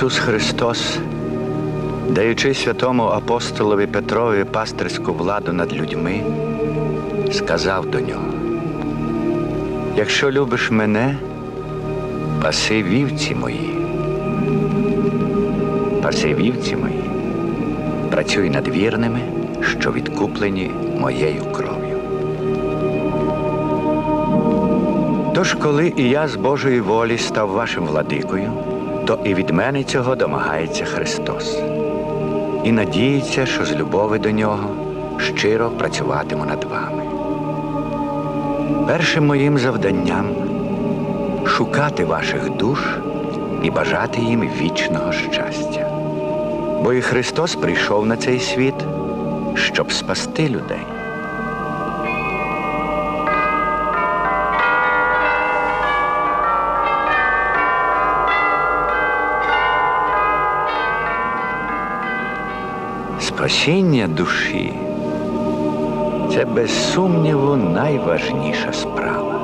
Ісус Христос, даючи святому апостолові Петрові пастирську владу над людьми, сказав до нього: Якщо любиш мене, паси вівці мої. Паси вівці мої, працюй над вірними, що відкуплені моєю кров'ю. Тож, коли і я з Божої волі став вашим владикою, то і від мене цього домагається Христос. І надіється, що з любові до нього щиро працюватиму над вами. Першим моїм завданням шукати ваших душ і бажати їм вічного щастя. Бо і Христос прийшов на цей світ, щоб спасти людей. Спасіння душі це без сумніву найважніша справа.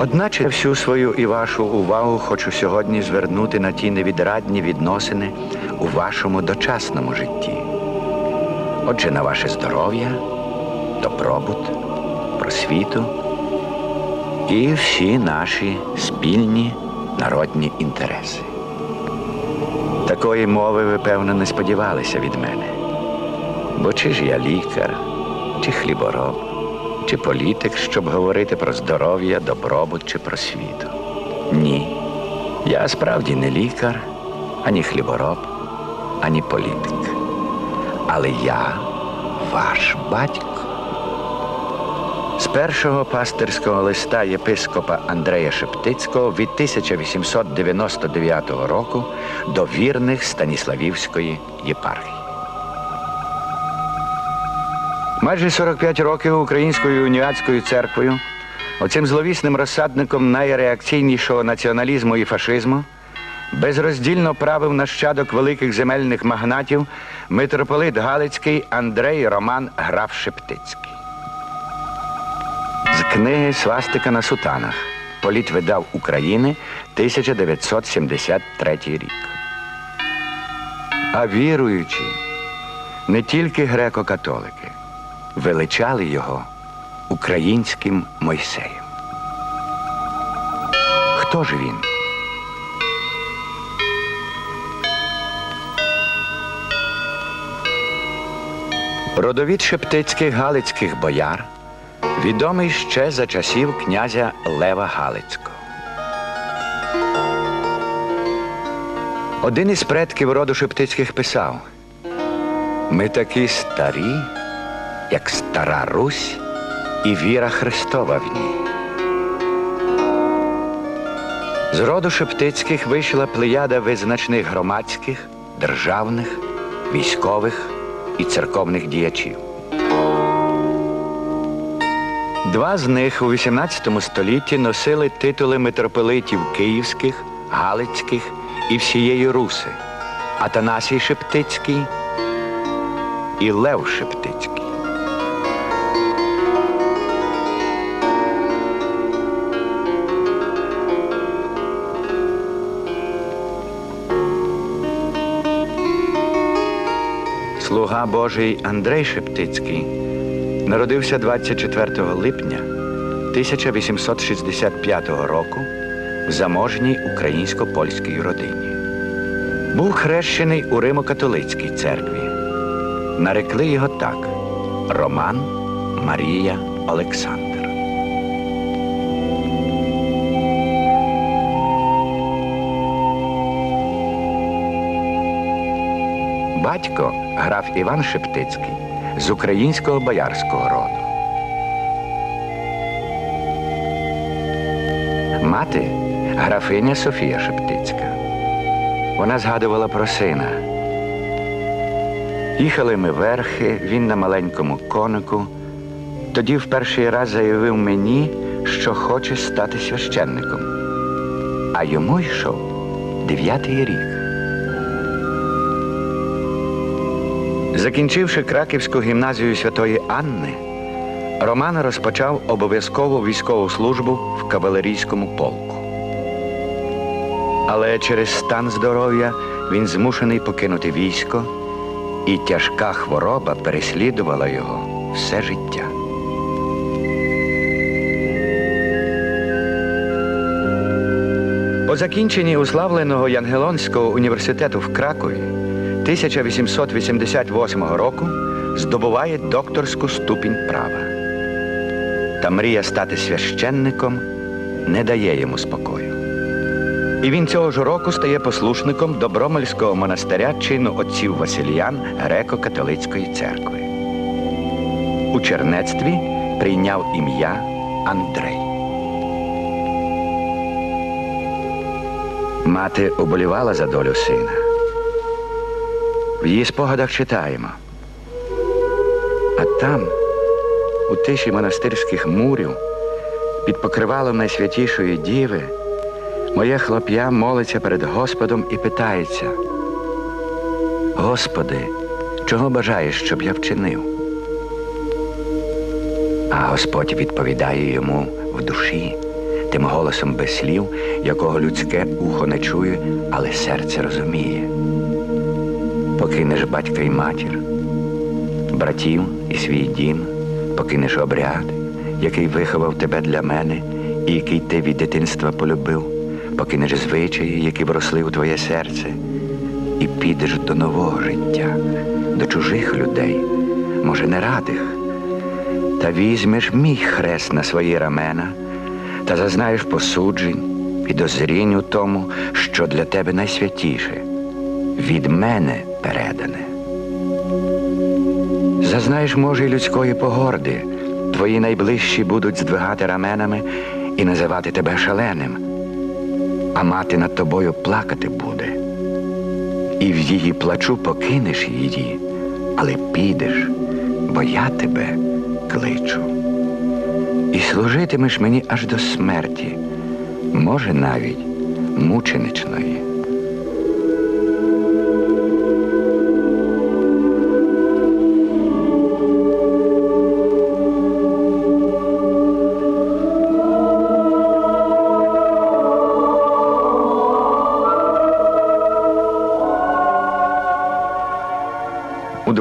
Одначе всю свою і вашу увагу хочу сьогодні звернути на ті невідрадні відносини у вашому дочасному житті. Отже, на ваше здоров'я, добробут, просвіту і всі наші спільні народні інтереси. Такої мови ви, певно, не сподівалися від мене. Бо чи ж я лікар, чи хлібороб, чи політик, щоб говорити про здоров'я, добробут чи просвіту? Ні. Я справді не лікар, ані хлібороб, ані політик. Але я ваш батько. Першого пастирського листа єпископа Андрея Шептицького від 1899 року до вірних Станіславівської єпархії. Майже 45 років Українською уніатською церквою, оцим зловісним розсадником найреакційнішого націоналізму і фашизму, безроздільно правив нащадок великих земельних магнатів митрополит Галицький Андрей Роман Граф Шептицький. Книги Свастика на сутанах. Політ видав України 1973 рік. А віруючі, не тільки греко-католики, величали його українським Мойсеєм. Хто ж він? Родовід шептицьких галицьких бояр відомий ще за часів князя Лева Галицького. Один із предків роду Шептицьких писав: ми такі старі, як стара Русь і віра Христова в ній. З роду Шептицьких вийшла плеяда визначних громадських, державних, військових і церковних діячів. Два з них у XVIII столітті носили титули митрополитів Київських, Галицьких і всієї Руси Атанасій Шептицький і Лев Шептицький. Слуга Божий Андрей Шептицький народився 24 липня 1865 року в заможній українсько-польській родині. Був хрещений у Римо-католицькій церкві. Нарекли його так Роман Марія Олександр. Батько граф Іван Шептицький з українського боярського роду. Мати графиня Софія Шептицька. Вона згадувала про сина. Їхали ми верхи, він на маленькому конику. Тоді в перший раз заявив мені, що хоче стати священником. А йому йшов дев'ятий рік. Закінчивши Краківську гімназію Святої Анни, Роман розпочав обов'язкову військову службу в кавалерійському полку. Але через стан здоров'я він змушений покинути військо, і тяжка хвороба переслідувала його все життя. По закінченні уславленого Янгелонського університету в Кракові 1888 року здобуває докторську ступінь права. Та мрія стати священником не дає йому спокою. І він цього ж року стає послушником Добромельського монастиря чину отців Васильян Греко-католицької церкви. У чернецтві прийняв ім'я Андрей. Мати оболівала за долю сина. В її спогадах читаємо. А там, у тиші монастирських мурів, під покривалом найсвятішої діви, моє хлоп'я молиться перед Господом і питається: Господи, чого бажаєш, щоб я вчинив? А Господь відповідає йому в душі, тим голосом без слів, якого людське ухо не чує, але серце розуміє. Покинеш батька і матір, братів і свій дім, покинеш обряд, який виховав тебе для мене і який ти від дитинства полюбив, покинеш звичаї, які вросли у твоє серце, і підеш до нового життя, до чужих людей, може, не радих. Та візьмеш мій хрест на свої рамена та зазнаєш посуджень, підозрінь у тому, що для тебе найсвятіше, від мене передане. Зазнаєш, може, й людської погорди, твої найближчі будуть здвигати раменами і називати тебе шаленим, а мати над тобою плакати буде. І в її плачу покинеш її, але підеш, бо я тебе кличу. І служитимеш мені аж до смерті, може навіть мученичної.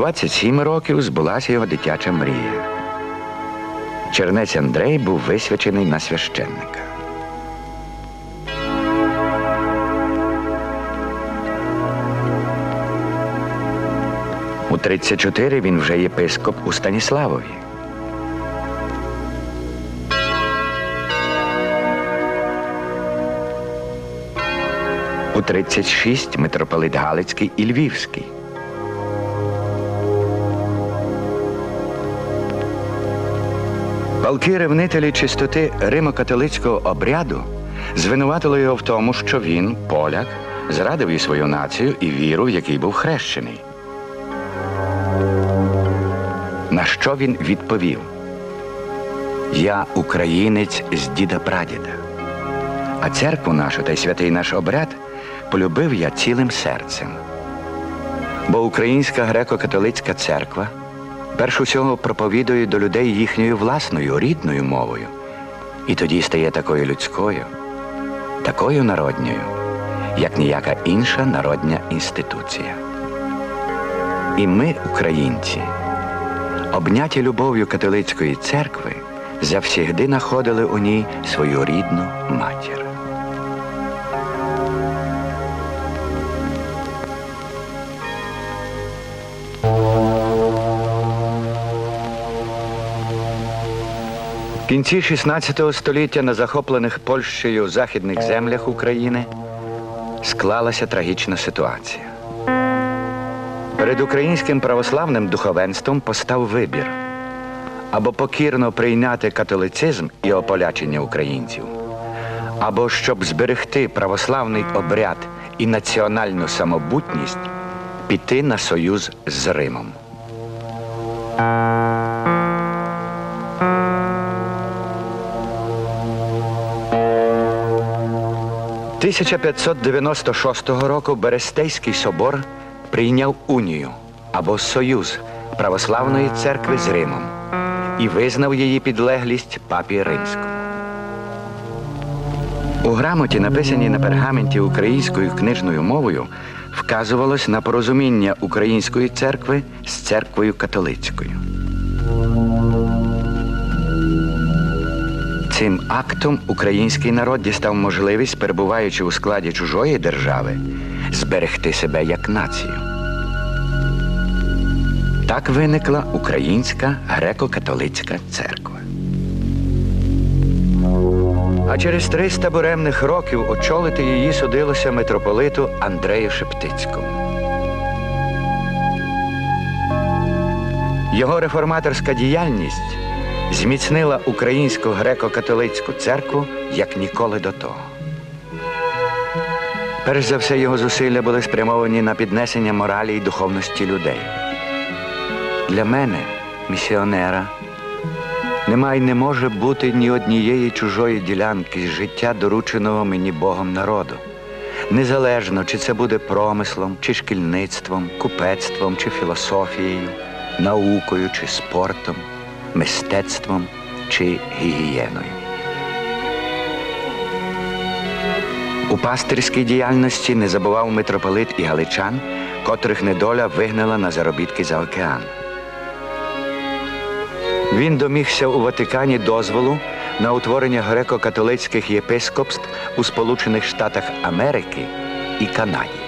27 років збулася його дитяча мрія. Чернець Андрей був висвячений на священника. У 34 він вже єпископ у Станіславові. У 36 митрополит Галицький і Львівський. Палки ревнителі чистоти римо-католицького обряду звинуватили його в тому, що він, поляк, зрадив і свою націю і віру, в якій був хрещений. На що він відповів? Я українець з діда прадіда, а церкву нашу та й святий наш обряд полюбив я цілим серцем. Бо Українська греко-католицька церква перш усього проповідує до людей їхньою власною рідною мовою, і тоді стає такою людською, такою народньою, як ніяка інша народня інституція. І ми, українці, обняті любов'ю католицької церкви, завсігди находили у ній свою рідну матір. Кінці 16 століття на захоплених Польщею західних землях України склалася трагічна ситуація. Перед українським православним духовенством постав вибір або покірно прийняти католицизм і ополячення українців, або щоб зберегти православний обряд і національну самобутність, піти на союз з Римом. – 1596 року Берестейський собор прийняв унію або союз православної церкви з Римом і визнав її підлеглість папі Римському. У грамоті, написаній на пергаменті українською книжною мовою, вказувалось на порозуміння української церкви з церквою католицькою. Цим актом український народ дістав можливість, перебуваючи у складі чужої держави, зберегти себе як націю. Так виникла Українська греко-католицька церква. А через 300 буремних років очолити її судилося митрополиту Андрею Шептицькому. Його реформаторська діяльність зміцнила українську греко-католицьку церкву як ніколи до того. Перш за все, його зусилля були спрямовані на піднесення моралі і духовності людей. Для мене, місіонера, немає й не може бути ні однієї чужої ділянки з життя, дорученого мені Богом народу. Незалежно, чи це буде промислом, чи шкільництвом, купецтвом, чи філософією, наукою, чи спортом, мистецтвом чи гігієною. У пастирській діяльності не забував митрополит і галичан, котрих недоля вигнала на заробітки за океан. Він домігся у Ватикані дозволу на утворення греко-католицьких єпископств у Сполучених Штатах Америки і Канаді.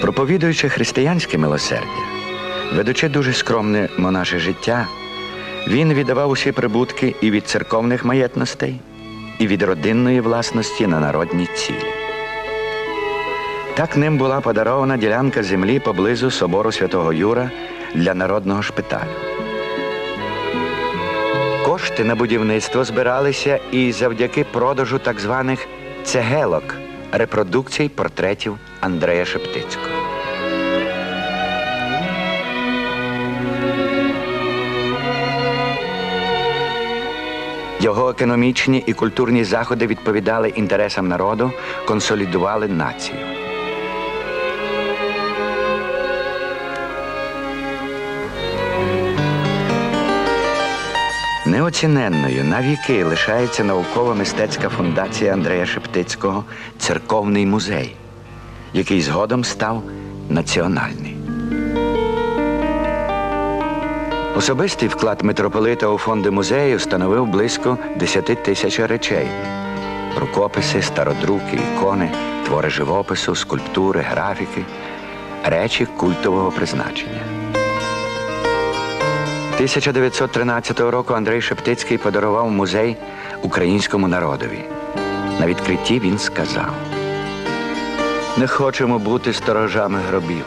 Проповідуючи християнське милосердя, ведучи дуже скромне монаше життя, він віддавав усі прибутки і від церковних маєтностей, і від родинної власності на народні цілі. Так ним була подарована ділянка землі поблизу собору святого Юра для народного шпиталю. Кошти на будівництво збиралися і завдяки продажу так званих цегелок репродукцій портретів Андрея Шептицького. Його економічні і культурні заходи відповідали інтересам народу, консолідували націю. Неоціненною на віки лишається науково-мистецька фундація Андрея Шептицького Церковний музей, який згодом став національний. Особистий вклад митрополита у фонди музею становив близько 10 тисяч речей: рукописи, стародруки, ікони, твори живопису, скульптури, графіки, речі культового призначення. 1913 року Андрей Шептицький подарував музей українському народові. На відкритті він сказав: не хочемо бути сторожами гробів.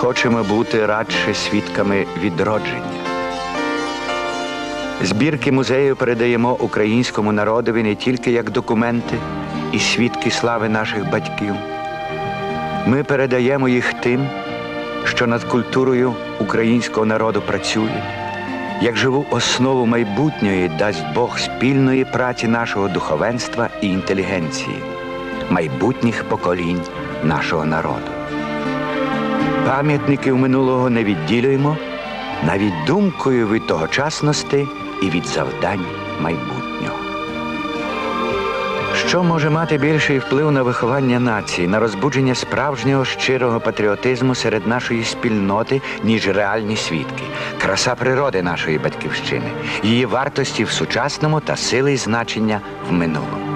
Хочемо бути радше свідками відродження. Збірки музею передаємо українському народові не тільки як документи і свідки слави наших батьків. Ми передаємо їх тим, що над культурою українського народу працює, як живу основу майбутньої дасть Бог спільної праці нашого духовенства і інтелігенції, майбутніх поколінь нашого народу. Пам'ятників минулого не відділюємо навіть думкою від тогочасності і від завдань майбутнього. Що може мати більший вплив на виховання нації, на розбудження справжнього щирого патріотизму серед нашої спільноти, ніж реальні свідки, краса природи нашої батьківщини, її вартості в сучасному та сили й значення в минулому?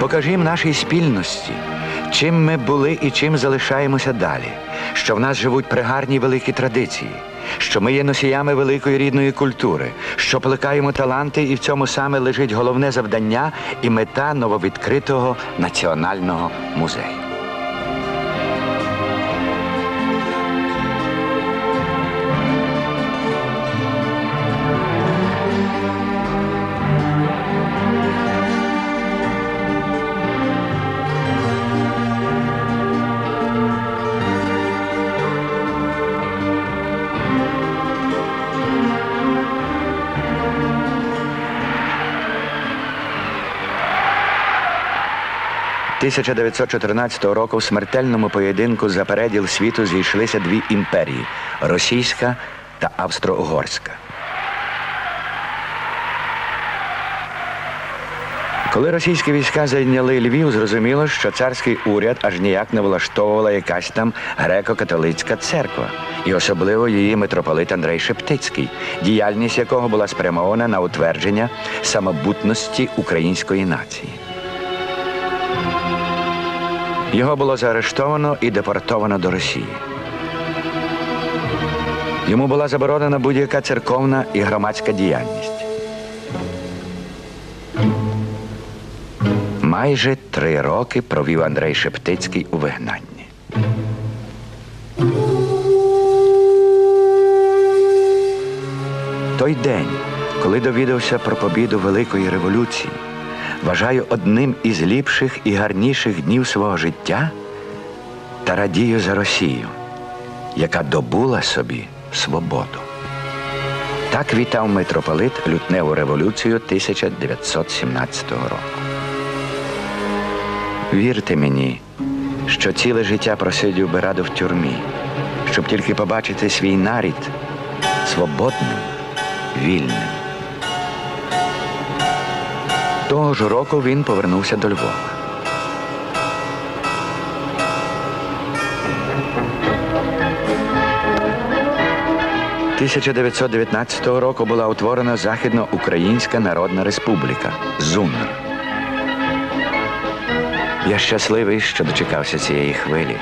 Покажімо нашій спільності, чим ми були і чим залишаємося далі, що в нас живуть пригарні великі традиції, що ми є носіями великої рідної культури, що плекаємо таланти, і в цьому саме лежить головне завдання і мета нововідкритого національного музею. – 1914 року в смертельному поєдинку за переділ світу зійшлися дві імперії російська та австро-угорська. Коли російські війська зайняли Львів, зрозуміло, що царський уряд аж ніяк не влаштовувала якась там греко-католицька церква, і особливо її митрополит Андрей Шептицький, діяльність якого була спрямована на утвердження самобутності української нації. Його було заарештовано і депортовано до Росії. Йому була заборонена будь-яка церковна і громадська діяльність. Майже три роки провів Андрей Шептицький у вигнанні. Той день, коли довідався про побіду Великої революції, вважаю одним із ліпших і гарніших днів свого життя та радію за Росію, яка добула собі свободу. Так вітав митрополит лютневу революцію 1917 року. Вірте мені, що ціле життя просидів би радо в тюрмі, щоб тільки побачити свій нарід свободним, вільним. Того ж року він повернувся до Львова. – 1919 року була утворена Західноукраїнська Народна Республіка ЗУНР. Я щасливий, що дочекався цієї хвилі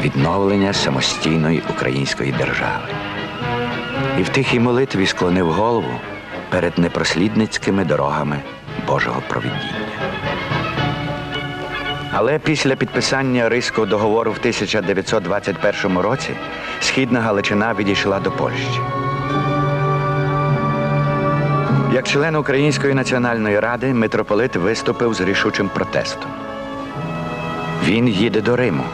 відновлення самостійної української держави. І в тихій молитві склонив голову перед непрослідницькими дорогами Божого провідіння. Але після підписання Ризького договору в 1921 році Східна Галичина відійшла до Польщі. Як член Української національної ради митрополит виступив з рішучим протестом. Він їде до Риму.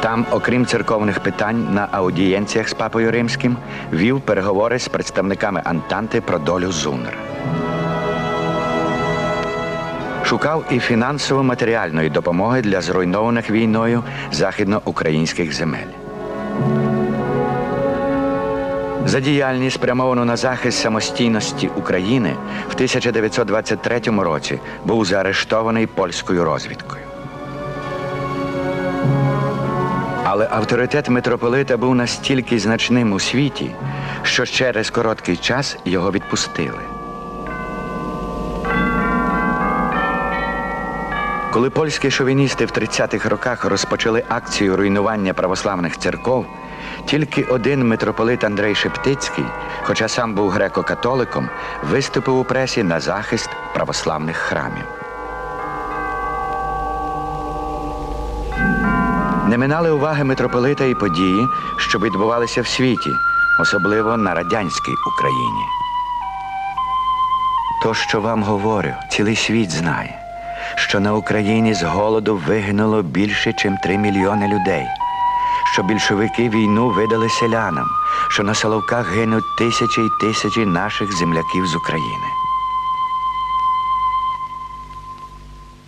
Там, окрім церковних питань, на аудієнціях з папою римським вів переговори з представниками Антанти про долю ЗУНР. Шукав і фінансово-матеріальної допомоги для зруйнованих війною західноукраїнських земель. За діяльність, спрямовану на захист самостійності України, в 1923 році був заарештований польською розвідкою. Але авторитет митрополита був настільки значним у світі, що через короткий час його відпустили. Коли польські шовіністи в 30-х роках розпочали акцію руйнування православних церков, тільки один митрополит Андрей Шептицький, хоча сам був греко-католиком, виступив у пресі на захист православних храмів. Не минали уваги митрополита і події, що відбувалися в світі, особливо на радянській Україні. То, що вам говорю, цілий світ знає, що на Україні з голоду вигинуло більше, ніж 3 мільйони людей, що більшовики війну видали селянам, що на Соловках гинуть тисячі й тисячі наших земляків з України.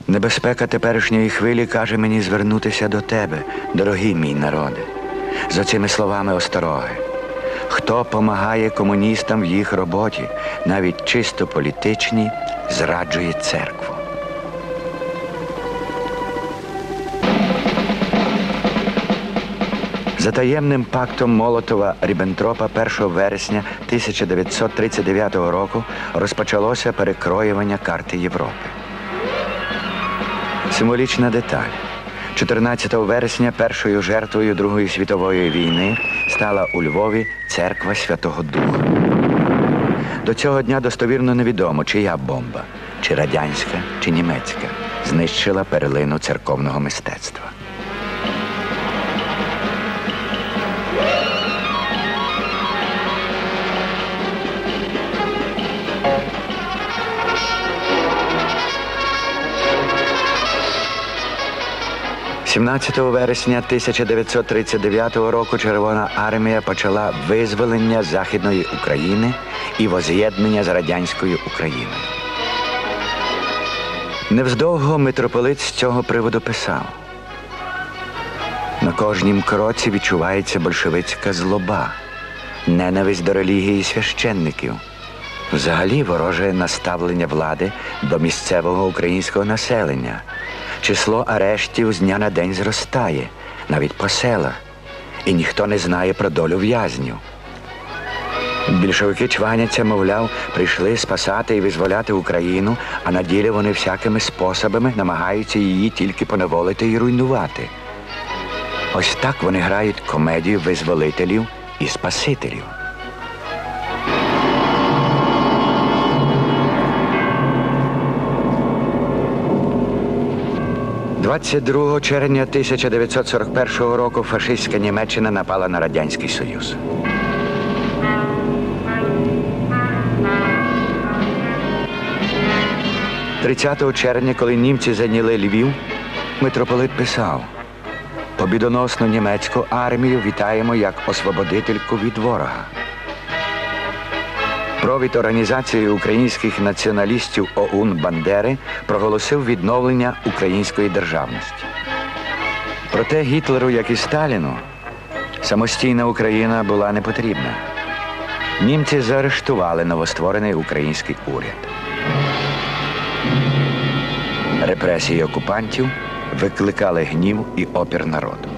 Небезпека теперішньої хвилі каже мені звернутися до тебе, дорогий мій народе, за цими словами остороги. Хто помагає комуністам в їх роботі, навіть чисто політичній, зраджує церкву. За таємним пактом Молотова Ріббентропа 1 вересня 1939 року розпочалося перекроювання карти Європи. Символічна деталь. 14 вересня першою жертвою Другої світової війни стала у Львові церква Святого Духа. До цього дня достовірно невідомо, чия бомба, чи радянська, чи німецька, знищила перлину церковного мистецтва. – 17 вересня 1939 року Червона армія почала визволення Західної України і воз'єднання з радянською Україною. Невздовго митрополит з цього приводу писав. На кожнім кроці відчувається большевицька злоба, ненависть до релігії священників. Взагалі вороже наставлення влади до місцевого українського населення. Число арештів з дня на день зростає, навіть по селах, і ніхто не знає про долю в'язнів. Більшовики чваняться, мовляв, прийшли спасати і визволяти Україну, а на ділі вони всякими способами намагаються її тільки поневолити і руйнувати. Ось так вони грають комедію визволителів і спасителів. – 22 червня 1941 року фашистська Німеччина напала на Радянський Союз. – 30 червня, коли німці зайняли Львів, митрополит писав Побідоносну німецьку армію вітаємо як освободительку від ворога. Провід організації українських націоналістів ОУН Бандери проголосив відновлення української державності. Проте Гітлеру, як і Сталіну, самостійна Україна була не потрібна. Німці заарештували новостворений український уряд. Репресії окупантів викликали гнів і опір народу.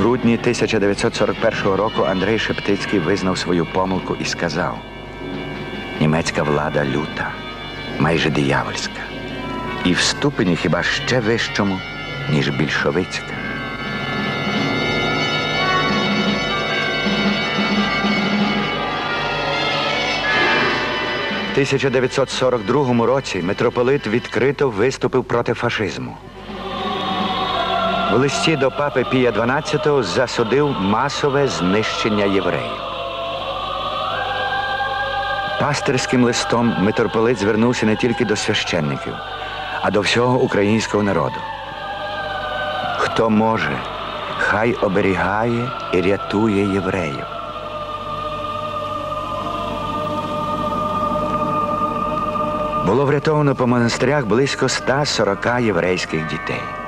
Грудні 1941 року Андрей Шептицький визнав свою помилку і сказав: німецька влада люта, майже диявольська, і в ступені хіба ще вищому, ніж більшовицька. В 1942 році митрополит відкрито виступив проти фашизму. В листі до папи Пія XII засудив масове знищення євреїв. Пастирським листом митрополит звернувся не тільки до священників, а до всього українського народу. Хто може, хай оберігає і рятує євреїв. Було врятовано по монастирях близько 140 єврейських дітей.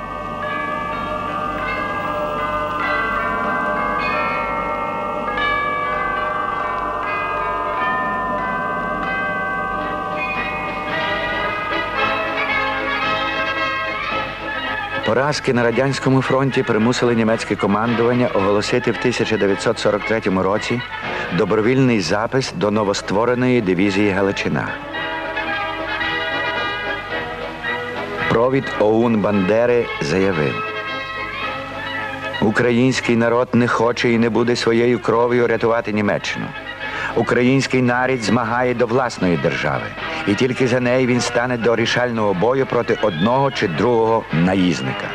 Поразки на радянському фронті примусили німецьке командування оголосити в 1943 році добровільний запис до новоствореної дивізії Галичина. Провід ОУН Бандери заявив: Український народ не хоче і не буде своєю кров'ю рятувати Німеччину. Український нарід змагає до власної держави, і тільки за неї він стане до рішального бою проти одного чи другого наїзника.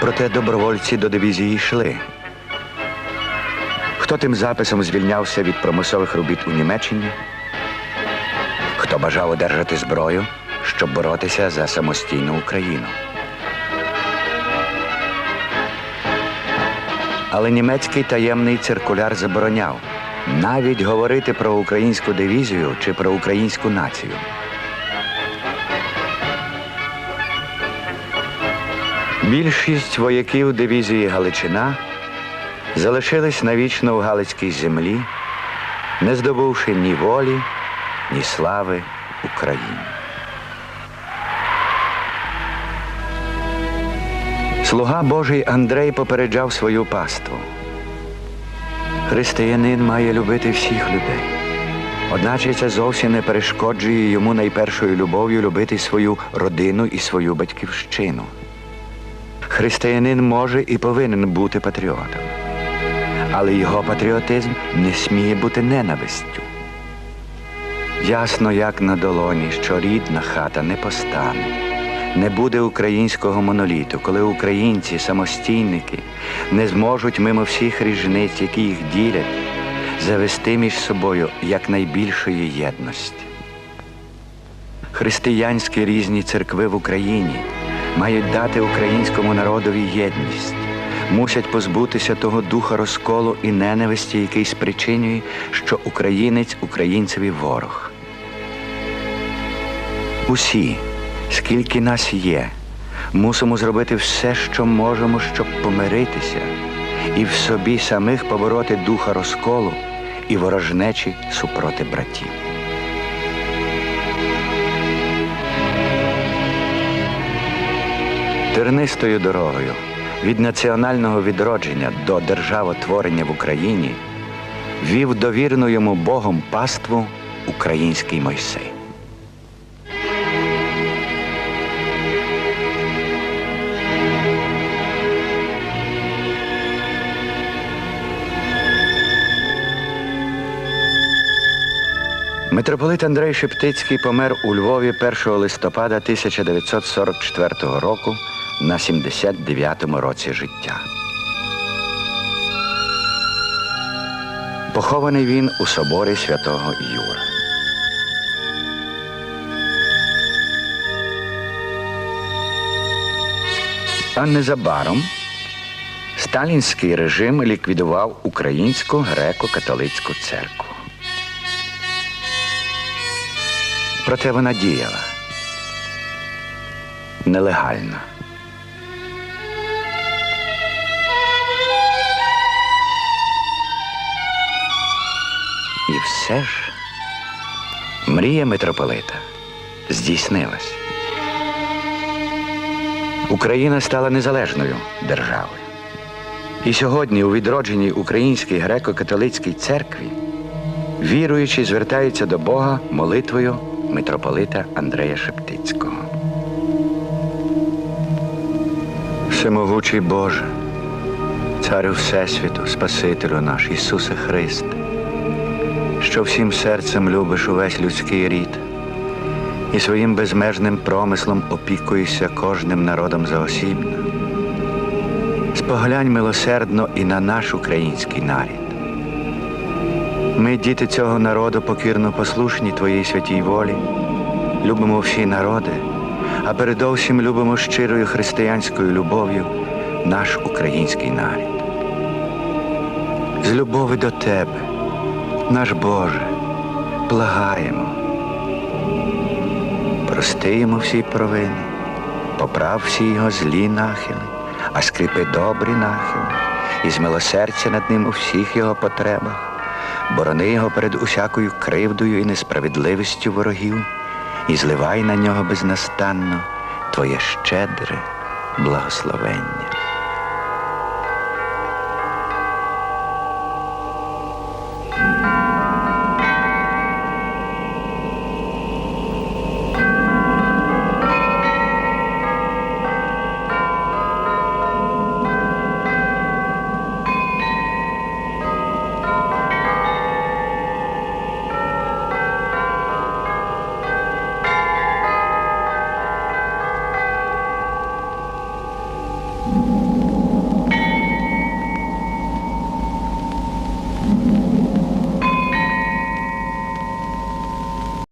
Проте добровольці до дивізії йшли. Хто тим записом звільнявся від промислових робіт у Німеччині? Хто бажав одержати зброю, щоб боротися за самостійну Україну. Але німецький таємний циркуляр забороняв навіть говорити про українську дивізію чи про українську націю. Більшість вояків дивізії Галичина залишились навічно в Галицькій землі, не здобувши ні волі, ні слави Україні. Слуга Божий Андрей попереджав свою паству. Християнин має любити всіх людей. Одначе це зовсім не перешкоджує йому найпершою любов'ю любити свою родину і свою батьківщину. Християнин може і повинен бути патріотом, але його патріотизм не сміє бути ненавистю. Ясно, як на долоні, що рідна хата не постане. Не буде українського моноліту, коли українці, самостійники, не зможуть мимо всіх ріжниць, які їх ділять, завести між собою якнайбільшої єдності. Християнські різні церкви в Україні мають дати українському народові єдність, мусять позбутися того духа розколу і ненависті, який спричинює, що українець українцеві ворог. Усі, скільки нас є, мусимо зробити все, що можемо, щоб помиритися, і в собі самих побороти духа розколу і ворожнечі супроти братів. Тернистою дорогою від національного відродження до державотворення в Україні вів довірену йому Богом паству український Мойсей. Митрополит Андрей Шептицький помер у Львові 1 листопада 1944 року на 79-му році життя. Похований він у соборі святого Юра. А незабаром сталінський режим ліквідував Українську греко-католицьку церкву. Проте вона діяла нелегально. І все ж мрія митрополита здійснилась. Україна стала незалежною державою. І сьогодні у відродженій Українській греко-католицькій церкві віруючі звертаються до Бога молитвою митрополита Андрея Шептицького. Всемогучий Боже, Царю Всесвіту, Спасителю наш Ісусе Христе, що всім серцем любиш увесь людський рід і своїм безмежним промислом опікуєшся кожним народом заосібно. Споглянь милосердно і на наш український нарід. Діти цього народу, покірно послушні Твоїй святій волі, любимо всі народи, а передовсім любимо щирою християнською любов'ю наш український нарід. З любові до Тебе, наш Боже, благаємо. Прости всі провини, поправ всі його злі нахили, а скріпи добрі нахили, і змилосердя над ним у всіх його потребах борони його перед усякою кривдою і несправедливістю ворогів, і зливай на нього безнастанно Твоє щедре благословення.